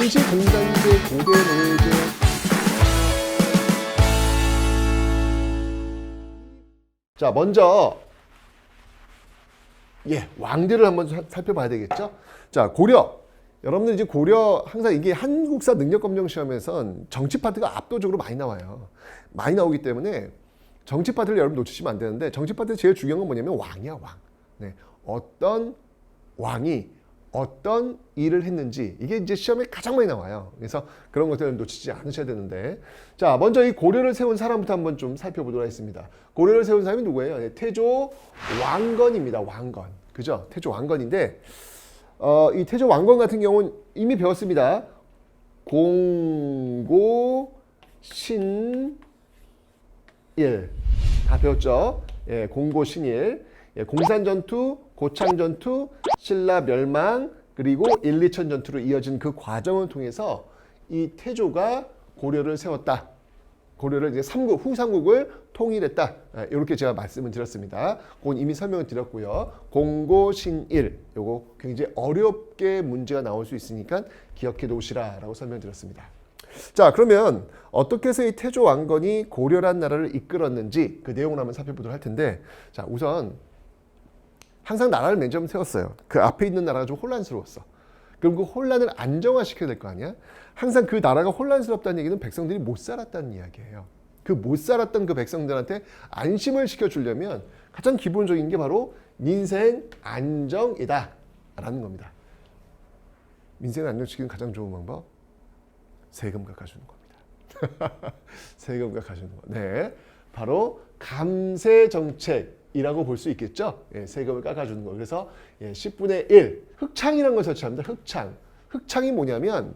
원시 공산제 고대 노예제 자 먼저 예 왕들을 한번 사- 살펴봐야 되겠죠. 자 고려 여러분들 이제 고려 항상 이게 한국사 능력 검정 시험에선 정치 파트가 압도적으로 많이 나와요. 많이 나오기 때문에 정치 파트를 여러분 놓치시면 안 되는데 정치 파트 제일 중요한 건 뭐냐면 왕이야 왕. 네. 어떤 왕이 어떤 일을 했는지 이게 이제 시험에 가장 많이 나와요. 그래서 그런 것들을 놓치지 않으셔야 되는데 자 먼저 이 고려를 세운 사람부터 한번 좀 살펴보도록 하겠습니다. 고려를 세운 사람이 누구예요? 네, 태조 왕건입니다. 왕건 그죠? 태조 왕건인데 어, 이 태조 왕건 같은 경우는 이미 배웠습니다. 공고 신 일. 다 배웠죠? 예, 공고 신일. 예, 공산 전투, 고창 전투, 신라 멸망, 그리고 일리천 전투로 이어진 그 과정을 통해서 이 태조가 고려를 세웠다. 고려를 이제 삼국 후삼국을 통일했다. 예, 이렇게 제가 말씀을 드렸습니다. 그건 이미 설명을 드렸고요. 공고신일 요거 굉장히 어렵게 문제가 나올 수 있으니까 기억해 놓으시라라고 설명드렸습니다. 자 그러면 어떻게 해서 이 태조 왕건이 고려란 나라를 이끌었는지 그 내용을 한번 살펴보도록 할 텐데 자 우선 항상 나라를 맨 처음 세웠어요. 그 앞에 있는 나라가 좀 혼란스러웠어. 그럼 그 혼란을 안정화시켜야 될 거 아니야? 항상 그 나라가 혼란스럽다는 얘기는 백성들이 못 살았다는 이야기예요. 그 못 살았던 그 백성들한테 안심을 시켜주려면 가장 기본적인 게 바로 민생 안정이다. 라는 겁니다. 민생 안정시키는 가장 좋은 방법? 세금 깎아주는 겁니다. 세금 깎아주는 거. 네. 바로 감세 정책 이라고 볼 수 있겠죠. 예, 세금을 깎아주는 거. 그래서 예, 10분의 1 흑창이라는 걸 설치합니다. 흑창. 흑창이 뭐냐면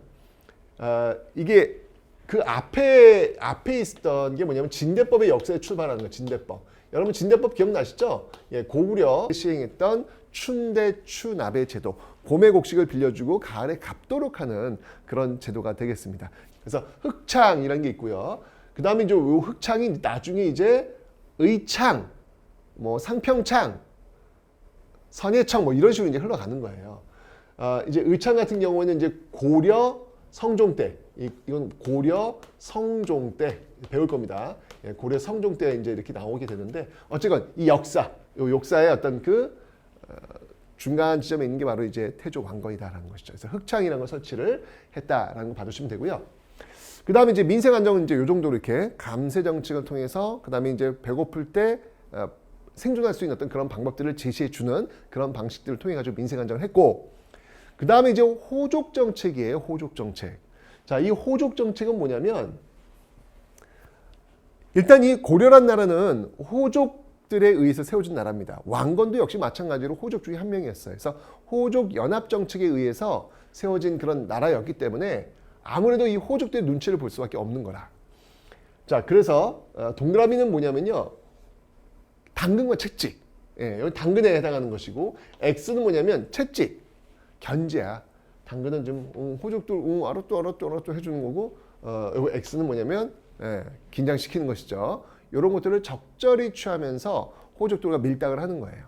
어, 이게 그 앞에 앞에 있었던 게 뭐냐면 진대법의 역사에 출발하는 거예요. 진대법. 여러분 진대법 기억나시죠? 예, 고구려 시행했던 춘대 추납의 제도. 봄에 곡식을 빌려주고 가을에 갚도록 하는 그런 제도가 되겠습니다. 그래서 흑창이라는 게 있고요. 그 다음에 이제 요 흑창이 나중에 이제 의창, 뭐 상평창, 선예청 뭐 이런 식으로 이제 흘러가는 거예요. 어, 이제 의창 같은 경우는 이제 고려 성종 때 이, 이건 고려 성종 때 배울 겁니다. 예, 고려 성종 때 이제 이렇게 나오게 되는데 어쨌건 이 역사, 요 역사의 어떤 그 어, 중간 지점에 있는 게 바로 이제 태조 왕건이다라는 것이죠. 그래서 흑창이라는 걸 설치를 했다라는 거 봐주시면 되고요. 그 다음에 이제 민생 안정은 이제 요 정도 이렇게 감세 정책을 통해서 그 다음에 이제 배고플 때 어, 생존할 수 있는 어떤 그런 방법들을 제시해 주는 그런 방식들을 통해 가지고 민생 안정을 했고 그 다음에 이제 호족 정책이에요. 호족 정책. 자, 이 호족 정책은 뭐냐면 일단 이 고려란 나라는 호족들에 의해서 세워진 나라입니다. 왕건도 역시 마찬가지로 호족 중에 한 명이었어요. 그래서 호족 연합 정책에 의해서 세워진 그런 나라였기 때문에 아무래도 이 호족들의 눈치를 볼 수밖에 없는 거라. 자, 그래서 어, 동그라미는 뭐냐면요. 당근과 채찍. 예, 여기 당근에 해당하는 것이고 X는 뭐냐면 채찍, 견제야. 당근은 좀 음, 호족들 음, 알았또 알았또 알았또 해주는 거고 어, 여기 X는 뭐냐면 예, 긴장시키는 것이죠. 이런 것들을 적절히 취하면서 호족들과 밀당을 하는 거예요.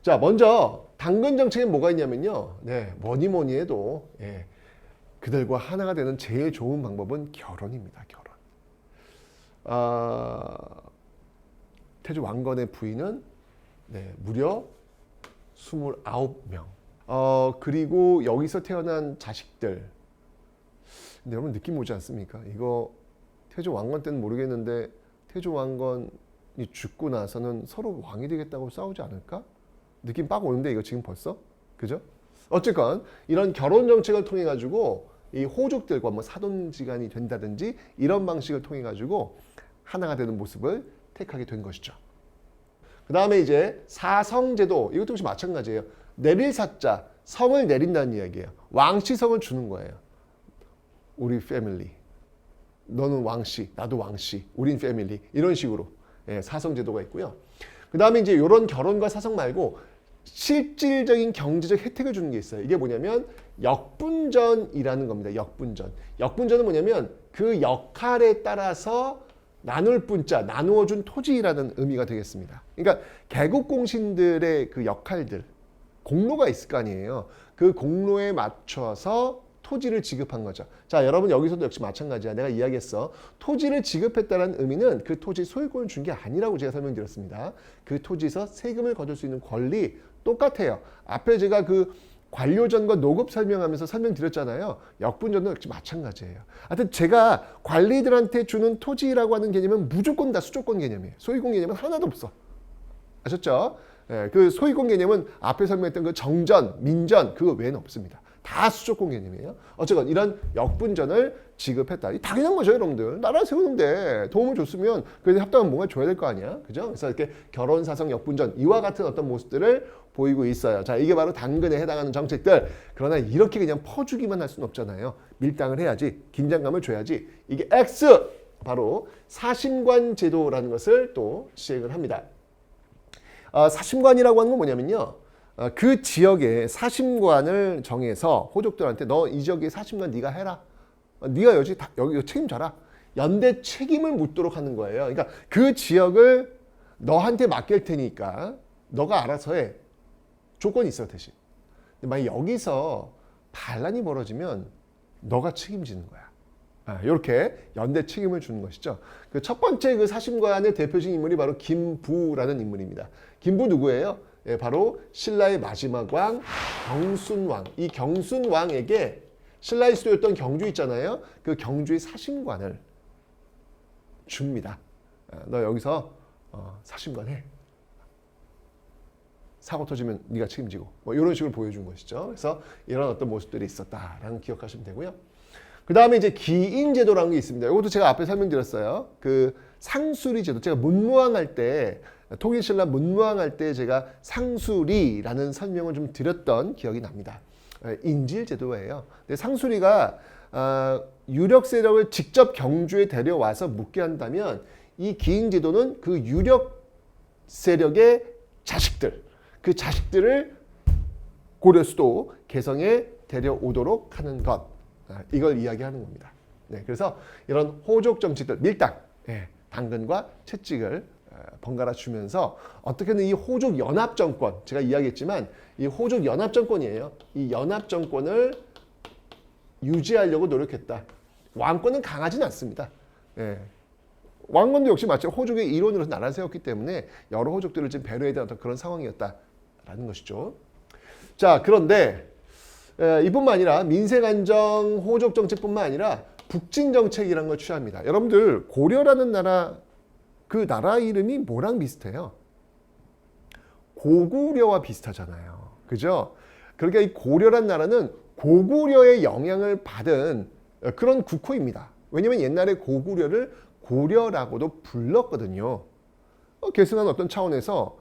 자, 먼저 당근 정책에 뭐가 있냐면요. 네, 뭐니 뭐니 해도 예, 그들과 하나가 되는 제일 좋은 방법은 결혼입니다. 결혼. 아, 태조 왕건의 부인은 네, 무려 29명. 어, 그리고 여기서 태어난 자식들. 근데 여러분 느낌 오지 않습니까? 이거 태조 왕건 때는 모르겠는데 태조 왕건이 죽고 나서는 서로 왕이 되겠다고 싸우지 않을까? 느낌 빡 오는데 이거 지금 벌써? 그죠? 어쨌건 이런 결혼 정책을 통해 가지고 이 호족들과 뭐 사돈지간이 된다든지 이런 방식을 통해 가지고 하나가 되는 모습을 택하게 된 것이죠. 그 다음에 이제 사성제도 이것도 역시 마찬가지예요. 내릴 사자 성을 내린다는 이야기예요. 왕씨성을 주는 거예요. 우리 패밀리. 너는 왕씨, 나도 왕씨, 우린 패밀리 이런 식으로 예, 사성제도가 있고요. 그 다음에 이제 이런 결혼과 사성 말고 실질적인 경제적 혜택을 주는 게 있어요. 이게 뭐냐면 역분전이라는 겁니다. 역분전. 역분전은 뭐냐면 그 역할에 따라서 나눌 분자, 나누어 준 토지라는 의미가 되겠습니다. 그러니까 개국 공신들의 그 역할들, 공로가 있을 거 아니에요. 그 공로에 맞춰서 토지를 지급한 거죠. 자, 여러분 여기서도 역시 마찬가지야. 내가 이야기했어. 토지를 지급했다는 의미는 그 토지 소유권을 준 게 아니라고 제가 설명드렸습니다. 그 토지에서 세금을 거둘 수 있는 권리 똑같아요. 앞에 제가 그 관료전과 노급 설명하면서 설명드렸잖아요. 역분전도 역시 마찬가지예요. 하여튼 제가 관리들한테 주는 토지라고 하는 개념은 무조건 다 수조권 개념이에요. 소유권 개념은 하나도 없어. 아셨죠? 예, 그 소유권 개념은 앞에 설명했던 그 정전, 민전 그거 외에는 없습니다. 다 수조권 개념이에요. 어쨌건 이런 역분전을 지급했다. 이 당연한 거죠, 여러분들. 나라 세우는데 도움을 줬으면 그래도 합당한 뭔가 줘야 될 거 아니야, 그죠? 그래서 이렇게 결혼, 사성, 역분전 이와 같은 어떤 모습들을 보이고 있어요. 자, 이게 바로 당근에 해당하는 정책들. 그러나 이렇게 그냥 퍼주기만 할 수는 없잖아요. 밀당을 해야지, 긴장감을 줘야지. 이게 X 바로 사심관 제도라는 것을 또 시행을 합니다. 어, 사심관이라고 하는 건 뭐냐면요. 어, 그 지역의 사심관을 정해서 호족들한테 너 이 지역의 사심관 네가 해라. 어, 네가 여기 다, 여기 책임져라. 연대 책임을 묻도록 하는 거예요. 그러니까 그 지역을 너한테 맡길 테니까 너가 알아서 해. 조건이 있어 대신. 만약 여기서 반란이 벌어지면 너가 책임지는 거야. 아, 이렇게 연대 책임을 주는 것이죠. 그 첫 번째 그 사심관의 대표적인 인물이 바로 김부라는 인물입니다. 김부 누구예요? 예, 바로 신라의 마지막 왕 경순왕. 이 경순왕에게 신라의 수도였던 경주 있잖아요. 그 경주의 사심관을 줍니다. 아, 너 여기서 어, 사심관 해. 사고 터지면 네가 책임지고 뭐 이런 식으로 보여준 것이죠. 그래서 이런 어떤 모습들이 있었다라는 기억하시면 되고요. 그 다음에 이제 기인 제도라는 게 있습니다. 이것도 제가 앞에 설명드렸어요. 그 상수리 제도. 제가 문무왕 할 때 통일신라 문무왕할 때 제가 상수리라는 설명을 좀 드렸던 기억이 납니다. 에, 인질 제도예요. 근데 상수리가 아, 유력 세력을 직접 경주에 데려와서 묵게 한다면 이 기인 제도는 그 유력 세력의 자식들, 그 자식들을 고려 수도 개성에 데려오도록 하는 것. 아, 이걸 이야기하는 겁니다. 네, 그래서 이런 호족 정치들 밀당, 예, 당근과 채찍을 어, 번갈아 주면서 어떻게든 이 호족 연합 정권 제가 이야기했지만 이 호족 연합 정권이에요. 이 연합 정권을 유지하려고 노력했다. 왕권은 강하진 않습니다. 예. 왕건도 역시 마찬 호족의 일원으로서 나라를 세웠기 때문에 여러 호족들을 지금 배려해야 되는 어떤 그런 상황이었다라는 것이죠. 자, 그런데 에, 이뿐만 아니라 민생 안정 호족 정책뿐만 아니라 북진 정책이라는 걸 취합니다. 여러분들 고려라는 나라 그 나라 이름이 뭐랑 비슷해요? 고구려와 비슷하잖아요. 그죠? 그러니까 이 고려란 나라는 고구려의 영향을 받은 그런 국호입니다. 왜냐면 옛날에 고구려를 고려라고도 불렀거든요. 어, 계승한 어떤 차원에서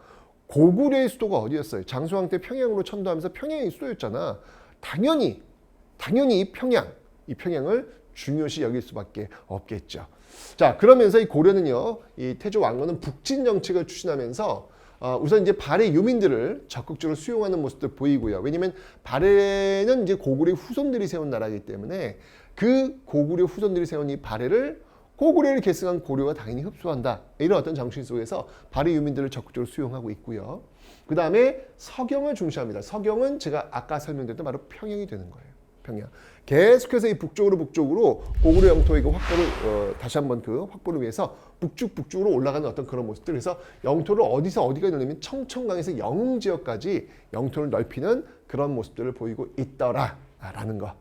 고구려의 수도가 어디였어요? 장수왕 때 평양으로 천도하면서 평양이 수도였잖아. 당연히 당연히 평양 이 평양을 중요시 여길 수밖에 없겠죠. 자 그러면서 이 고려는요 이 태조 왕건은 북진 정책을 추진하면서 어, 우선 이제 발해 유민들을 적극적으로 수용하는 모습도 보이고요. 왜냐하면 발해는 이제 고구려 후손들이 세운 나라이기 때문에 그 고구려 후손들이 세운 이 발해를 고구려를 계승한 고려가 당연히 흡수한다. 이런 어떤 정신 속에서 발해 유민들을 적극적으로 수용하고 있고요. 그 다음에 서경을 중시합니다. 서경은 제가 아까 설명드렸던 바로 평양이 되는 거예요. 평양. 계속해서 이 북쪽으로 북쪽으로 고구려 영토의 그 확보를 어, 다시 한번 그 확보를 위해서 북쪽 북쪽으로 올라가는 어떤 그런 모습들. 그래서 영토를 어디서 어디가 열리면 청천강에서 영흥 지역까지 영토를 넓히는 그런 모습들을 보이고 있더라라는 거.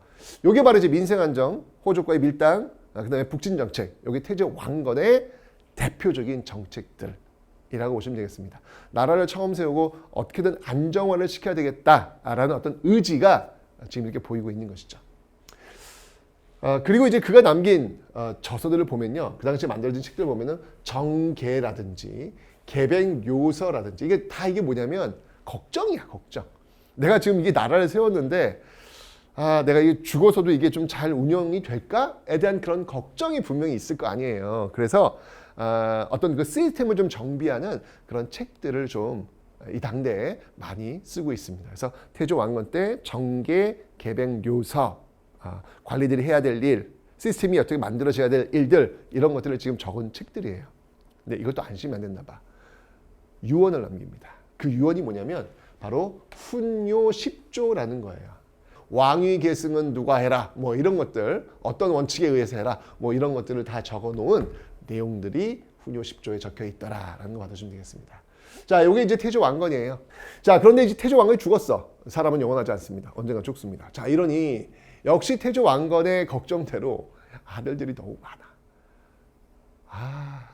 요게 바로 이제 민생 안정, 호족과의 밀당, 아, 그다음에 북진 정책. 여기 태조 왕건의 대표적인 정책들 이라고 보시면 되겠습니다. 나라를 처음 세우고 어떻게든 안정화를 시켜야 되겠다라는 어떤 의지가 지금 이렇게 보이고 있는 것이죠. 어, 그리고 이제 그가 남긴 어, 저서들을 보면요. 그 당시에 만들어진 책들 보면은 정계라든지 개백 요서라든지 이게 다 이게 뭐냐면 걱정이야, 걱정. 내가 지금 이게 나라를 세웠는데 아, 내가 이게 죽어서도 이게 좀 잘 운영이 될까에 대한 그런 걱정이 분명히 있을 거 아니에요. 그래서 아, 어떤 그 시스템을 좀 정비하는 그런 책들을 좀 이 당대에 많이 쓰고 있습니다. 그래서 태조 왕건 때 정계 개백 요서 아, 관리들이 해야 될 일, 시스템이 어떻게 만들어져야 될 일들 이런 것들을 지금 적은 책들이에요. 근데 이것도 안심이 안 됐나 봐. 유언을 남깁니다. 그 유언이 뭐냐면 바로 훈요 10조라는 거예요. 왕위 계승은 누가 해라 뭐 이런 것들 어떤 원칙에 의해서 해라 뭐 이런 것들을 다 적어 놓은 내용들이 훈요 10조에 적혀 있더라라는 거 받아주면 되겠습니다. 자, 요게 이제 태조 왕건이에요. 자, 그런데 이제 태조 왕건이 죽었어. 사람은 영원하지 않습니다. 언젠가 죽습니다. 자, 이러니 역시 태조 왕건의 걱정대로 아들들이 너무 많아. 아,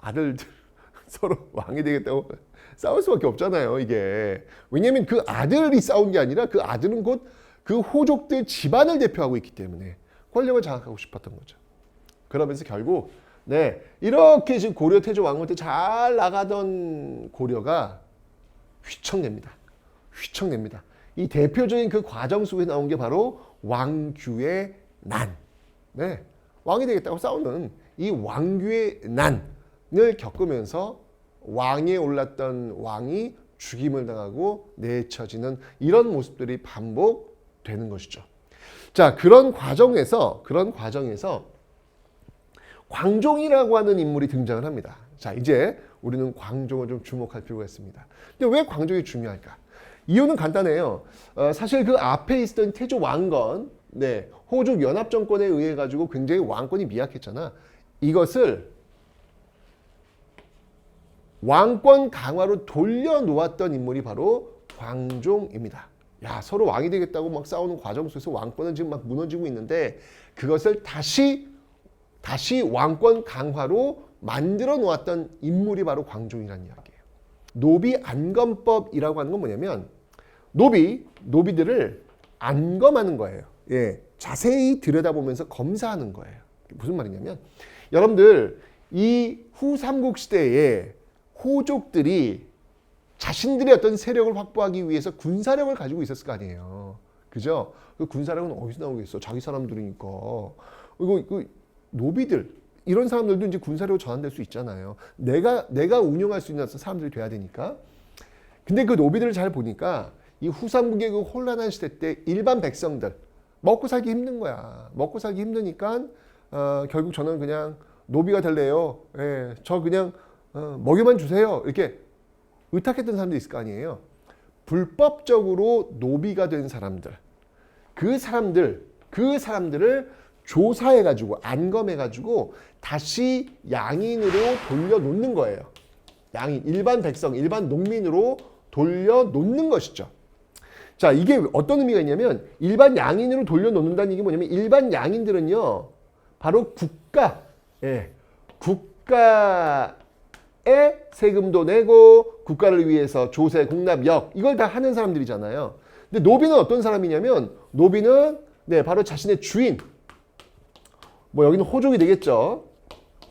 아들들 서로 왕이 되겠다고 싸울 수밖에 없잖아요, 이게. 왜냐면 그 아들이 싸운 게 아니라 그 아들은 곧 그 호족들 집안을 대표하고 있기 때문에 권력을 장악하고 싶었던 거죠. 그러면서 결국 네 이렇게 지금 고려 태조 왕건 때잘 나가던 고려가 휘청냅니다. 휘청냅니다. 이 대표적인 그 과정 속에 나온 게 바로 왕규의 난. 네, 왕이 되겠다고 싸우는 이 왕규의 난을 겪으면서 왕에 올랐던 왕이 죽임을 당하고 내쳐지는 이런 모습들이 반복되는 것이죠. 자, 그런 과정에서 그런 과정에서 광종이라고 하는 인물이 등장을 합니다. 자, 이제 우리는 광종을 좀 주목할 필요가 있습니다. 근데 왜 광종이 중요할까? 이유는 간단해요. 어, 사실 그 앞에 있었던 태조 왕건, 네, 호족 연합 정권에 의해 가지고 굉장히 왕권이 미약했잖아. 이것을 왕권 강화로 돌려놓았던 인물이 바로 광종입니다. 야, 서로 왕이 되겠다고 막 싸우는 과정 속에서 왕권은 지금 막 무너지고 있는데 그것을 다시 다시 왕권 강화로 만들어 놓았던 인물이 바로 광종이라는 이야기예요. 노비 안검법이라고 하는 건 뭐냐면 노비 노비들을 안검하는 거예요. 예, 자세히 들여다보면서 검사하는 거예요. 무슨 말이냐면 여러분들 이 후삼국 시대에 호족들이 자신들의 어떤 세력을 확보하기 위해서 군사력을 가지고 있었을 거 아니에요. 그죠? 그 군사력은 어디서 나오겠어? 자기 사람들이니까. 이거 그 노비들 이런 사람들도 이제 군사력으로 전환될 수 있잖아요. 내가 내가 운영할 수 있는 사람들이 돼야 되니까. 근데 그 노비들을 잘 보니까 이 후삼국의 그 혼란한 시대 때 일반 백성들 먹고 살기 힘든 거야. 먹고 살기 힘드니까 어, 결국 저는 그냥 노비가 될래요. 예, 저 그냥 어, 먹이만 주세요. 이렇게 의탁했던 사람도 있을 거 아니에요. 불법적으로 노비가 된 사람들, 그 사람들, 그 사람들을 조사해가지고 안검해가지고 다시 양인으로 돌려놓는 거예요. 양인, 일반 백성, 일반 농민으로 돌려놓는 것이죠. 자, 이게 어떤 의미가 있냐면 일반 양인으로 돌려놓는다는 얘기 뭐냐면 일반 양인들은요, 바로 국가, 예, 국가에 세금도 내고 국가를 위해서 조세, 공납, 역 이걸 다 하는 사람들이잖아요. 근데 노비는 어떤 사람이냐면 노비는 네, 바로 자신의 주인, 뭐 여기는 호족이 되겠죠.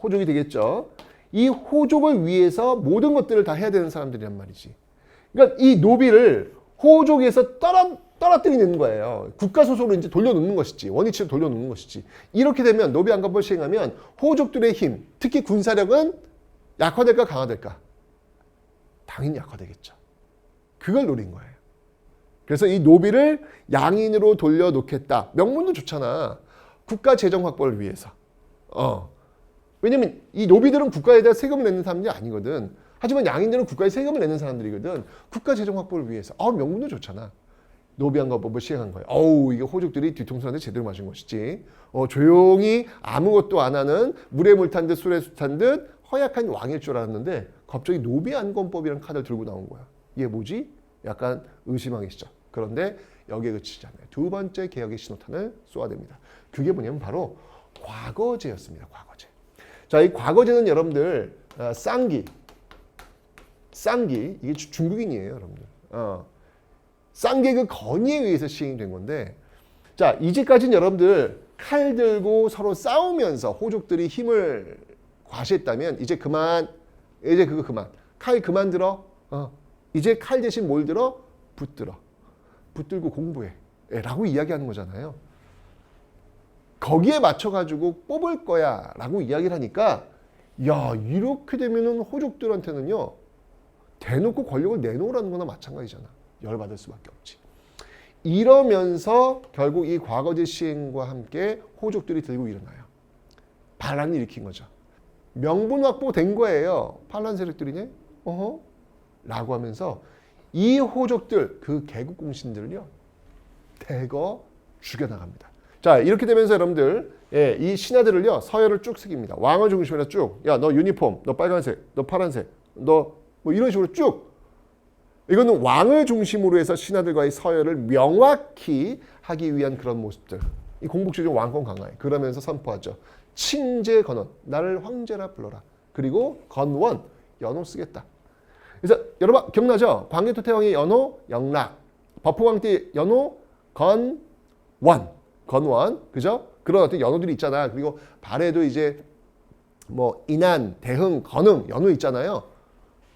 호족이 되겠죠. 이 호족을 위해서 모든 것들을 다 해야 되는 사람들이란 말이지. 그러니까 이 노비를 호족에서 떨어, 떨어뜨리는 거예요. 국가 소속으로 이제 돌려놓는 것이지. 원위치로 돌려놓는 것이지. 이렇게 되면 노비 안건법을 시행하면 호족들의 힘, 특히 군사력은 약화될까 강화될까? 당연히 약화되겠죠. 그걸 노린 거예요. 그래서 이 노비를 양인으로 돌려놓겠다. 명분도 좋잖아. 국가 재정 확보를 위해서. 어. 왜냐면 이 노비들은 국가에다 세금을 내는 사람들이 아니거든. 하지만 양인들은 국가에 세금을 내는 사람들이거든. 국가 재정 확보를 위해서. 아, 명분도 좋잖아. 노비안가법을 시행한 거예요. 어우, 이게 호족들이 뒤통수한테 제대로 맞은 것이지. 어, 조용히 아무것도 안 하는 물에 물 탄 듯 술에 수탄 듯 허약한 왕일 줄 알았는데 갑자기 노비안건법이라는 카드를 들고 나온 거야. 이게 뭐지? 약간 의심하기 시작. 그런데 여기에 그치지 않아요. 두 번째 개혁의 신호탄을 쏘아댑니다. 그게 뭐냐면 바로 과거제였습니다. 과거제. 자, 이 과거제는 여러분들 어, 쌍기, 쌍기 이게 주- 중국인이에요, 여러분들. 어. 쌍기 그 건의에 의해서 시행이 된 건데, 자 이제까지는 여러분들 칼 들고 서로 싸우면서 호족들이 힘을 과시했다면 이제 그만, 이제 그거 그만, 칼 그만 들어. 어. 이제 칼 대신 뭘 들어? 붙들어. 붙들고 공부해. 예, 라고 이야기하는 거잖아요. 거기에 맞춰가지고 뽑을 거야 라고 이야기를 하니까 야 이렇게 되면은 호족들한테는요 대놓고 권력을 내놓으라는 거나 마찬가지잖아. 열받을 수밖에 없지. 이러면서 결국 이 과거제 시행과 함께 호족들이 들고 일어나요. 반란을 일으킨 거죠. 명분 확보된 거예요. 반란 세력들이네. 어허? 라고 하면서 이 호족들 그 개국 공신들을요 대거 죽여나갑니다. 자 이렇게 되면서 여러분들 예, 이 신하들을요 서열을 쭉 새깁니다. 왕을 중심으로 쭉. 야 너 유니폼, 너 빨간색, 너 파란색, 너 뭐 이런 식으로 쭉. 이거는 왕을 중심으로 해서 신하들과의 서열을 명확히 하기 위한 그런 모습들. 이 공복주의적 왕권 강화에 그러면서 선포하죠. 칭제 건원, 나를 황제라 불러라. 그리고 건원, 연호 쓰겠다. 그래서 여러분 기억나죠? 광개토 태왕의 연호, 영락. 버프왕때 연호, 건원, 건원, 그죠? 그런 어떤 연호들이 있잖아. 그리고 발에도 이제 뭐 인안, 대흥, 건흥 연호 있잖아요.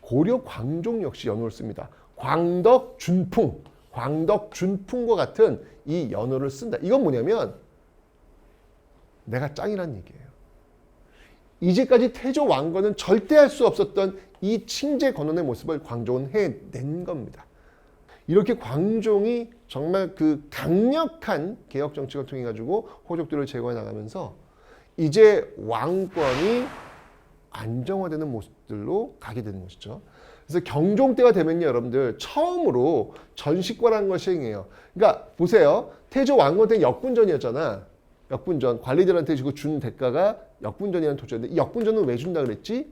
고려 광종 역시 연호를 씁니다. 광덕, 준풍, 광덕, 준풍과 같은 이 연호를 쓴다. 이건 뭐냐면 내가 짱이란 얘기예요. 이제까지 태조 왕건은 절대 할 수 없었던 이 칭제 건원의 모습을 광종은 해낸 겁니다. 이렇게 광종이 정말 그 강력한 개혁 정책을 통해 가지고 호족들을 제거해 나가면서 이제 왕권이 안정화되는 모습들로 가게 되는 것이죠. 그래서 경종 때가 되면요, 여러분들 처음으로 전식과라는 걸 시행해요. 그러니까 보세요, 태조 왕건 때 역분전이었잖아. 역분전 관리들한테 주고 준 대가가 역분전이라는 도전인데 이 역분전은 왜 준다 그랬지?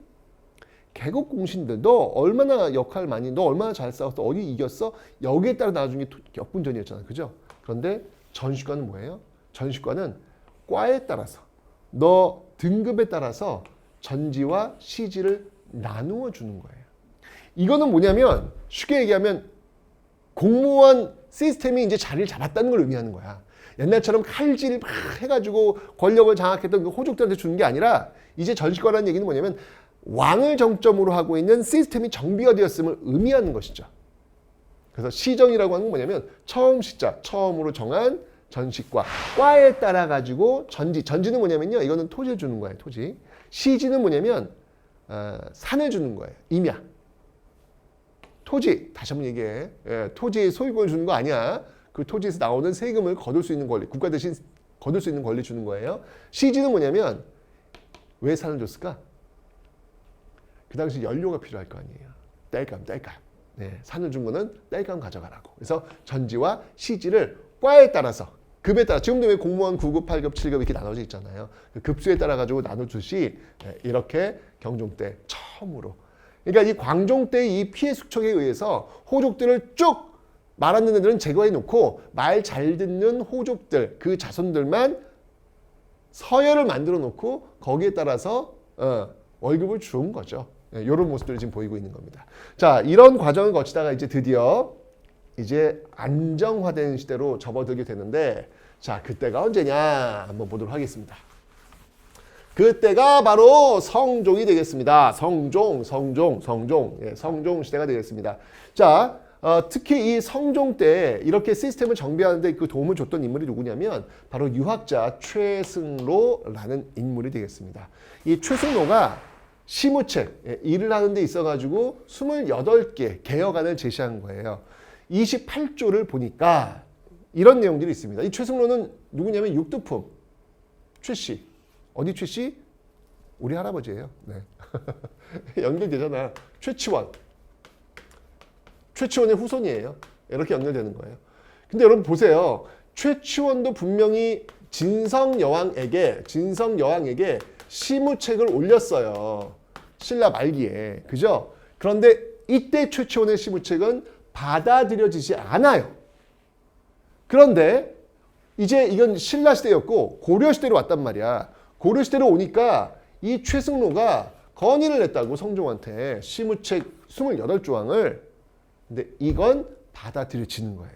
개국 공신들 너 얼마나 역할 많이 너 얼마나 잘 싸웠어 어디 이겼어 여기에 따라 나중에 토- 역분전이었잖아 그죠? 그런데 전식과는 뭐예요? 전식과는 과에 따라서 너 등급에 따라서 전지와 시지를 나누어 주는 거예요. 이거는 뭐냐면 쉽게 얘기하면 공무원 시스템이 이제 자리를 잡았다는 걸 의미하는 거야. 옛날처럼 칼질 막 해가지고 권력을 장악했던 그 호족들한테 주는 게 아니라 이제 전시권이라는 얘기는 뭐냐면 왕을 정점으로 하고 있는 시스템이 정비가 되었음을 의미하는 것이죠. 그래서 시정이라고 하는 건 뭐냐면 처음 시자, 처음으로 정한 전식과 과에 따라 가지고 전지, 전지는 뭐냐면요. 이거는 토지를 주는 거예요. 토지. 시지는 뭐냐면 어, 산을 주는 거예요. 임야. 토지 다시 한번 얘기해. 예, 토지의 소유권을 주는 거 아니야. 그 토지에서 나오는 세금을 거둘 수 있는 권리, 국가 대신 거둘 수 있는 권리 주는 거예요. 시지는 뭐냐면 왜 산을 줬을까? 그 당시 연료가 필요할 거 아니에요. 땔감, 땔감. 네, 산을 준 거는 땔감 가져가라고. 그래서 전지와 시지를 과에 따라서 급에 따라 지금도 왜 공무원 9급, 8급, 7급 이렇게 나눠져 있잖아요. 그 급수에 따라 가지고 나눠주시 네, 이렇게 경종 때 처음으로. 그러니까 이 광종 때 이 피해 숙청에 의해서 호족들을 쭉말안 듣는 애들은 제거해 놓고 말 잘 듣는 호족들 그 자손들만 서열을 만들어 놓고 거기에 따라서 어, 월급을 준 거죠. 이런 모습들을 지금 보이고 있는 겁니다. 자, 이런 과정을 거치다가 이제 드디어 이제 안정화된 시대로 접어들게 되는데 자, 그때가 언제냐 한번 보도록 하겠습니다. 그때가 바로 성종이 되겠습니다. 성종, 성종, 성종, 예, 성종 시대가 되겠습니다. 자, 어, 특히 이 성종 때 이렇게 시스템을 정비하는데 그 도움을 줬던 인물이 누구냐면 바로 유학자 최승로라는 인물이 되겠습니다. 이 최승로가 시무책, 예, 일을 하는 데 있어가지고 28개 개혁안을 제시한 거예요. 28조를 보니까 이런 내용들이 있습니다. 이 최승로는 누구냐면 육두품 최씨. 어디 최씨? 우리 할아버지예요. 네. 연결되잖아. 최치원. 최치원의 후손이에요. 이렇게 연결되는 거예요. 근데 여러분 보세요. 최치원도 분명히 진성 여왕에게 진성 여왕에게 시무책을 올렸어요. 신라 말기에. 그죠? 그런데 이때 최치원의 시무책은 받아들여지지 않아요. 그런데 이제 이건 신라 시대였고 고려 시대로 왔단 말이야. 고려 시대로 오니까 이 최승로가 건의를 했다고 성종한테 시무책 28조항을 근데 이건 받아들여지는 거예요.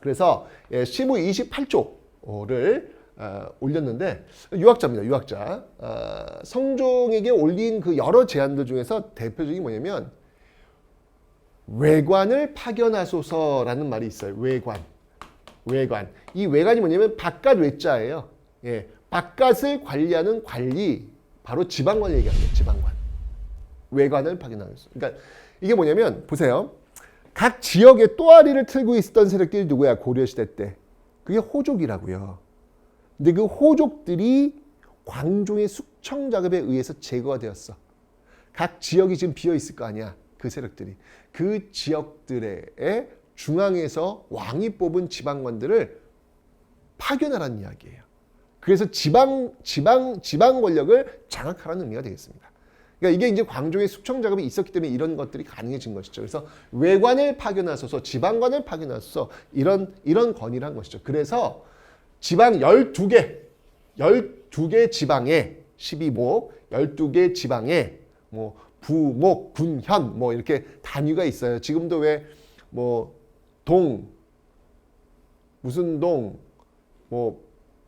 그래서 예, 시무 28조를 어, 올렸는데 유학자입니다. 유학자. 어, 성종에게 올린 그 여러 제안들 중에서 대표적인 뭐냐면 외관을 파견하소서라는 말이 있어요. 외관. 외관. 이 외관이 뭐냐면 바깥 외자예요. 예. 바깥을 관리하는 관리. 바로 지방관 거예요. 지방관. 외관을 파견하소서. 그러니까 이게 뭐냐면 보세요. 각 지역에 또아리를 틀고 있었던 세력들이 누구야? 고려시대 때. 그게 호족이라고요. 근데 그 호족들이 광종의 숙청 작업에 의해서 제거가 되었어. 각 지역이 지금 비어 있을 거 아니야. 그 세력들이. 그 지역들의 중앙에서 왕이 뽑은 지방관들을 파견하라는 이야기예요. 그래서 지방 지방 지방 권력을 장악하라는 의미가 되겠습니다. 그러니까 이게 이제 광종의 숙청 작업이 있었기 때문에 이런 것들이 가능해진 것이죠. 그래서 외관을 파견하소서 지방관을 파견하소서 이런 이런 건의를 한 것이죠. 그래서 지방 12개 12개 지방에 12목 12개 지방에 뭐 부목 군현 뭐 이렇게 단위가 있어요. 지금도 왜 뭐 동 무슨 동뭐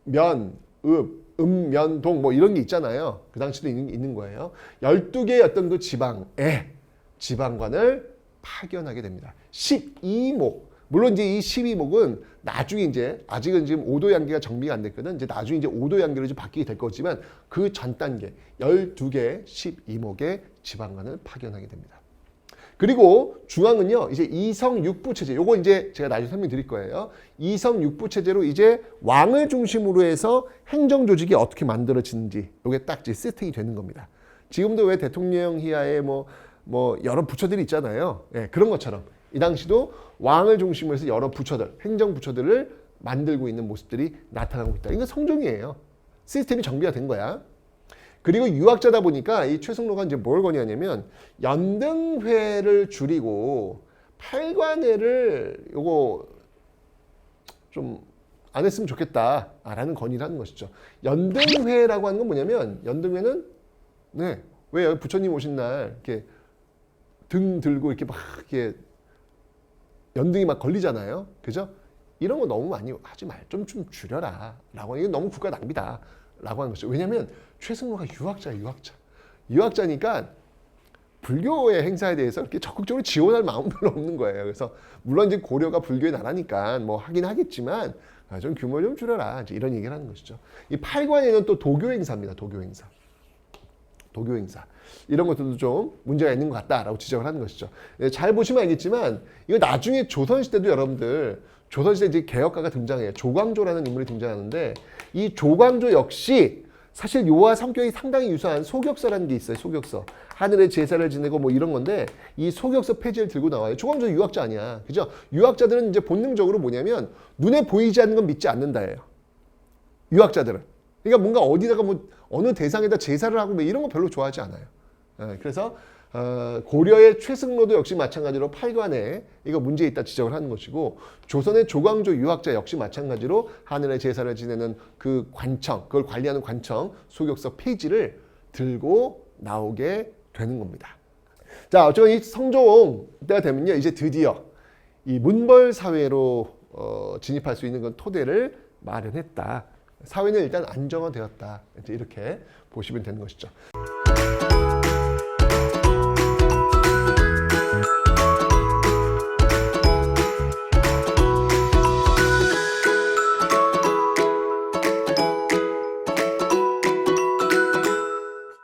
면, 읍, 음, 면, 동 뭐 이런 게 있잖아요. 그 당시도 있는, 있는 거예요. 12개의 어떤 그 지방에 지방관을 파견하게 됩니다. 12목. 물론 이제 이 12목은 나중에 이제 아직은 지금 5도 양계가 정비가 안 됐거든. 이제 나중에 이제 5도 양계로 좀 바뀌게 될 거지만 그 전 단계 12개 12목의 지방관을 파견하게 됩니다. 그리고 중앙은요 이제 이성 육부 체제. 요거 이제 제가 나중에 설명드릴 거예요. 이성 육부 체제로 이제 왕을 중심으로 해서 행정 조직이 어떻게 만들어지는지 요게 딱 이제 세팅이 되는 겁니다. 지금도 왜 대통령 이하에 뭐, 뭐 여러 부처들이 있잖아요. 예, 그런 것처럼. 이 당시도 왕을 중심으로 해서 여러 부처들 행정 부처들을 만들고 있는 모습들이 나타나고 있다. 이건 성종이에요. 시스템이 정비가 된 거야 그리고 유학자다 보니까 이 최승로가 이제 뭘 건의하냐면 연등회를 줄이고 팔관회를 요거 좀 안 했으면 좋겠다라는 건의를 하는 것이죠. 연등회라고 하는 건 뭐냐면 연등회는 네. 왜 부처님 오신 날 이렇게 등 들고 이렇게 막 이렇게 연등이 막 걸리잖아요. 그죠? 이런 거 너무 많이 하지 말. 좀 좀 줄여라. 라고. 이건 너무 국가 낭비다. 라고 하는 것이죠. 왜냐면 최승로가 유학자야, 유학자. 유학자니까 불교의 행사에 대해서 이렇게 적극적으로 지원할 마음 별로 없는 거예요. 그래서 물론 이제 고려가 불교의 나라니까 뭐 하긴 하겠지만 아, 좀 규모 좀 줄여라. 이런 얘기를 하는 것이죠. 이 팔관에는 또 도교 행사입니다. 도교 행사. 도교 행사. 이런 것들도 좀 문제가 있는 것 같다라고 지적을 하는 것이죠. 예, 잘 보시면 알겠지만 이거 나중에 조선 시대도 여러분들 조선시대 이제 개혁가가 등장해요. 조광조라는 인물이 등장하는데 이 조광조 역시 사실 요와 성격이 상당히 유사한 소격서라는 게 있어요. 소격서. 하늘의 제사를 지내고 뭐 이런 건데 이 소격서 페이지를 들고 나와요. 조광조 유학자 아니야. 그죠? 유학자들은 이제 본능적으로 뭐냐면 눈에 보이지 않는 건 믿지 않는다예요. 유학자들은. 그러니까 뭔가 어디다가 뭐 어느 대상에다 제사를 하고 뭐 이런 거 별로 좋아하지 않아요. 예, 그래서 어, 고려의 최승로도 역시 마찬가지로 팔관에 이거 문제 있다 지적을 하는 것이고 조선의 조광조 유학자 역시 마찬가지로 하늘의 제사를 지내는 그 관청 그걸 관리하는 관청 소격서 페이지를 들고 나오게 되는 겁니다. 자, 어쨌든 이 성종 때가 되면요 이제 드디어 이 문벌 사회로 어, 진입할 수 있는 그 토대를 마련했다. 사회는 일단 안정화되었다. 이제 이렇게 보시면 되는 것이죠.